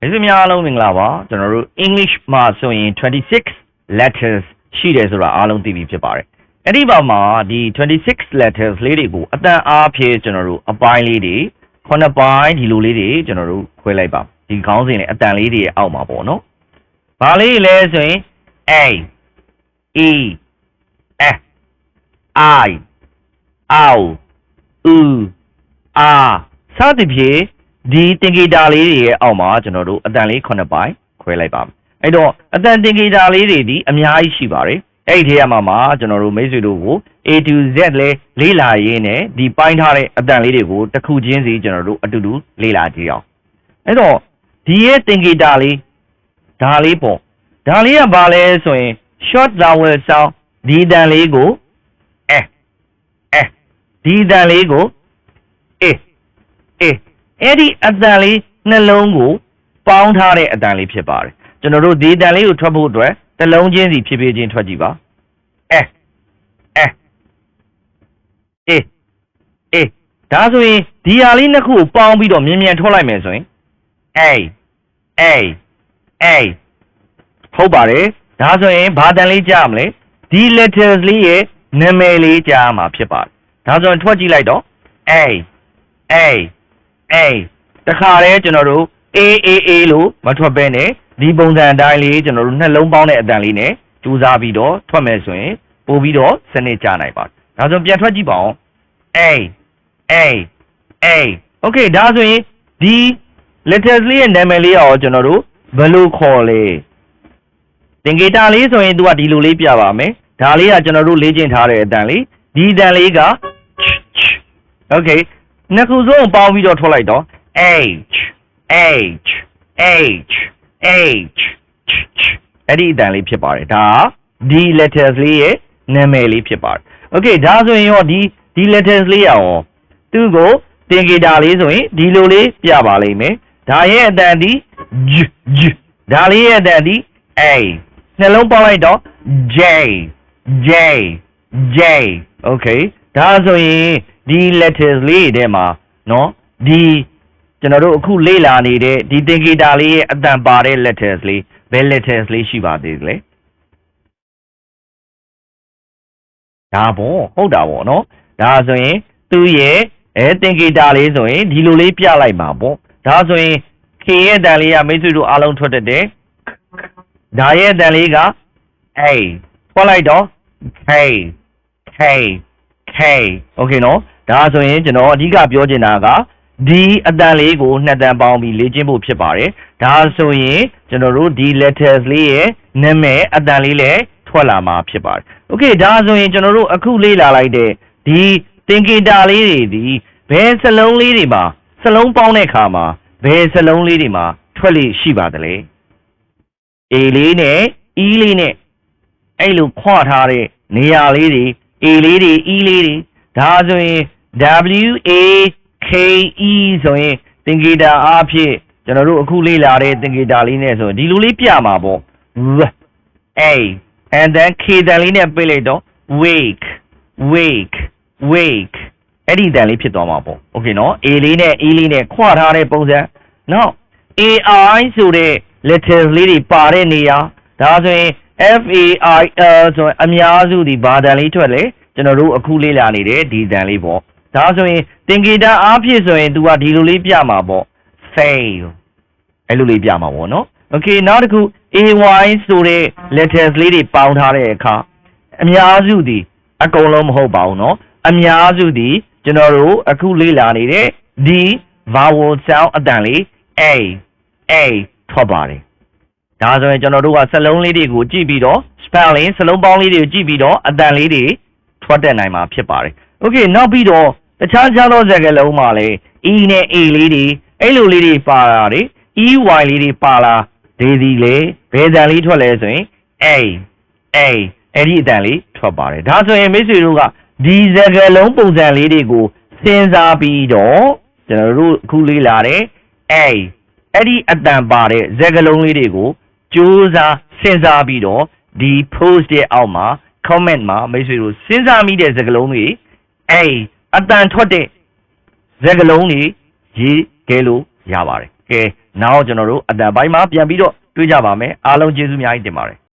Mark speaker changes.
Speaker 1: မိတ်ဆွေများအားလုံးမင်္ဂလာပါကျွန်တော်တို့ English မှာဆိုရင်26 letters ရှိတယ်ဆိုတာအားလုံးသိပြီဖြစ်ပါတယ်အဲ့ဒီပါမှာဒီ26 letters လေးတွေကိုအတန်အားဖြင့်ကျွန်တော်တို့အပိုင်းလေးတွေခုနှစ်ပိုင်းဒီလိုလေးတွေကျွန်တော်တို့ခွဲလိုက်ပါဒီခေါင်းစဉ်နဲ့အတန်လေးတွေရဲ့အောက်မှာပေါ့နော်ဘာလေးလဲဆိုရင် A E F I O U R စသဖြင့် ဒီတင်ဂီတာလေးတွေရဲ့အောက်မှာကျွန်တော်တို့အတန်လေး9ပိုင်းခွဲလိုက်ပါမယ်အဲ့တော့အတန်တင်ဂီတာလေးတွေဒီအများကြီးရှိပါတယ်အဲ့ဒီထဲမှာမှာကျွန်တော်တို့မိတ်ဆွေတို့ကို A to Z လဲလေးလာရင်းနဲ့ဒီပိုင်းထားတဲ့အတန်လေးတွေကိုတစ်ခုချင်းစီကျွန်တော်တို့အတူတူလေးလာကြည့်အောင်အဲ့တော့ဒီရဲ့တင်ဂီတာလေးဒါလေးပေါ့ဒါလေးကဘာလဲဆိုရင် short vowel sound ဒီတန်လေးကိုအဲအဲဒီတန်လေးကိုအေးအေး အဲ့ဒီအတန်လေးနှလုံးကိုပေါင်းထားတဲ့အတန်လေးဖြစ်ပါတယ်ကျွန်တော်တို့ဒီအတန်လေးကိုထွက်ဖို့အတွက်တစ်လုံးချင်းစီဖြည်းဖြည်းချင်းထွက်ကြည့်ပါအဲအဲအေးအေးဒါဆိုရင်ဒီဟာလေးနှစ်ခုကိုပေါင်းပြီးတော့မြင်မြန်ထွက်လိုက်မယ်ဆိုရင်အေးအေးအေးဟုတ်ပါတယ်ဒါဆိုရင်ဘာတန်လေးကြားမလဲဒီ letters လေးရဲ့နာမည်လေးကြားမှာဖြစ်ပါတယ်ဒါဆိုရင်ထွက်ကြည့်လိုက်တော့ A A A တခါတည်းကျွန်တော်တို့ A A A လို့မထွက်ဘဲနဲ့ဒီပုံစံအတိုင်းလေးကျွန်တော်တို့နှလုံးပေါင်းတဲ့အတန်လေးနဲ့ကြိုးစားပြီးတော့ထွက်မယ်ဆိုရင်ပို့ပြီးတော့စနစ်ကြနိုင်ပါတယ်ဒါဆိုပြန်ထွက်ကြည့်ပါဦး A A A Okay ဒါဆိုရင်ဒီ letters လေးရဲ့နာမည်လေးရောကျွန်တော်တို့ဘယ်လိုခေါ်လဲသင်္ကေတလေးဆိုရင် तू ကဒီလိုလေးပြပါမယ်ဒါလေးကကျွန်တော်တို့လေ့ကျင့်ထားတဲ့အတန်လေးဒီအတန်လေးက Okay နှစ်ခုစုံပေါင်းပြီးတော့ထွက်လိုက်တော့ H H H H အဲ့ဒီအတန်လေးဖြစ်ပါတယ်ဒါဒီ letters လေးရဲ့နာမည်လေးဖြစ်ပါတယ် Okay ဒါဆိုရင်ရောဒီဒီ letters လေးရအောင်သူ့ကိုသင်္ကေတလေးဆိုရင်ဒီလိုလေးပြပါလိမ့်မယ်ဒါရဲ့အတန်ဒီ J J ဒါလေးရဲ့အတန်ဒီ A နှလုံးပေါင်းလိုက်တော့ J J J Okay ဒါဆိုရင် ဒီ letters လေးတွေထဲမှာနော်ဒီကျွန်တော်တို့အခုလေ့လာနေတဲ့ဒီသင်္ကေတလေးရဲ့အတန်ပါတဲ့ letters လေးဘယ် letters လေးရှိပါသေးလဲဒါပေါ့ဟုတ်တာပေါ့နော်ဒါဆိုရင်သူ့ရဲ့အဲသင်္ကေတလေးဆိုရင်ဒီလိုလေးပြလိုက်ပါပေါ့ဒါဆိုရင်ခင်ရဲ့တန်လေးကမိတ်ဆွေတို့အားလုံးထွက်တတ်တယ်ဒါရဲ့တန်လေးက hey ထွက်လိုက်တော့ hey hey hey okay နော် ဒါဆိုရင်ကျွန်တော်အဓိကပြောချင်တာကဒီအတန်လေးကိုနှစ်တန်ပေါင်းပြီးလေ့ကျင့်ဖို့ဖြစ်ပါတယ်ဒါဆိုရင်ကျွန်တော်တို့ဒီ letters လေးရဲ့နာမည်အတန်လေးလည်းထွက်လာမှာဖြစ်ပါတယ် Okay ဒါဆိုရင်ကျွန်တော်တို့အခုလေ့လာလိုက်တဲ့ဒီသင်္ကေတလေးတွေဒီဘယ်စလုံးလေးတွေမှာစလုံးပေါင်းတဲ့အခါမှာဘယ်စလုံးလေးတွေမှာထွက်လေရှိပါသလဲ A လေးနဲ့ E လေးနဲ့အဲ့လိုခွထားတဲ့နေရာလေးတွေ A လေးတွေ E လေးတွေဒါဆိုရင် W A K E ဆိုရင်သင်္ကေတအားဖြင့်ကျွန်တော်တို့အခုလေ့လာတဲ့သင်္ကေတလေးနဲ့ဆိုဒီလိုလေးပြမှာပေါ့ W A and then K တန်လေးနဲ့ပြလိုက်တော့ wake wake wake အဲ့ဒီတန်လေးဖြစ်သွားမှာပေါ့ okay နော် A လေးနဲ့ E လေးနဲ့ခွထားတဲ့ပုံစံနောက် AI ဆိုတဲ့ letters လေးတွေပါတဲ့နေရာဒါဆိုရင် F A I L ဆိုရင်အများစုဒီဘာတန်လေးထွက်လေကျွန်တော်တို့အခုလေ့လာနေတဲ့ဒီတန်လေးပေါ့ ဒါဆိုရင်သင်္ကေတအားဖြင့်ဆိုရင် तू ကဒီလိုလေးပြမှာပေါ့ fail အဲ့လိုလေးပြမှာပေါ့နော် okay နောက်တစ်ခု AY ဆိုတဲ့ letters လေးတွေပေါင်းထားတဲ့အခါအများစုဒီအကုန်လုံးမဟုတ်ပါဘူးเนาะအများစုဒီကျွန်တော်တို့အခုလေ့လာနေတဲ့ဒီ vowel sound အတန်လေး A A ထွက်ပါတယ်ဒါဆိုရင်ကျွန်တော်တို့ကစလုံးလေးတွေကိုကြည့်ပြီးတော့ spelling စလုံးပေါင်းလေးတွေကိုကြည့်ပြီးတော့အတန်လေးတွေထွက်တက်နိုင်မှာဖြစ်ပါတယ်။ Okay နောက်ပြီးတော့တခြားခြားသောစကားလုံးမှာလည်း E နဲ့ A လေးတွေအဲ့လိုလေးတွေပါတာတွေ EY လေးတွေပါလာဒေဒီလေဘယ်တန်လေးထွက်လဲဆိုရင် A A အဲ့ဒီအတန်လေးထွက်ပါတယ်။ဒါဆိုရင်မိတ်ဆွေတို့ကဒီစကားလုံးပုံစံလေးတွေကိုစဉ်းစားပြီးတော့ကျွန်တော်တို့အခုလေးလာတဲ့ A အဲ့ဒီအတန်ပါတဲ့စကားလုံးလေးတွေကိုကြိုးစားစဉ်းစားပြီးတော့ဒီ post ရဲ့အောက်မှာ comment မှာမိတ်ဆွေတို့စဉ်းစားမိတဲ့စကားလုံးတွေ အဲ့အတန်ထွက်တဲ့စကားလုံးတွေရေးခဲ့လို့ရပါတယ်ကဲနောက်ကျွန်တော်တို့အတန်ပိုင်းမှာပြန်ပြီးတော့တွေ့ကြပါမယ်အားလုံးကျေးဇူးအများကြီးတင်ပါတယ်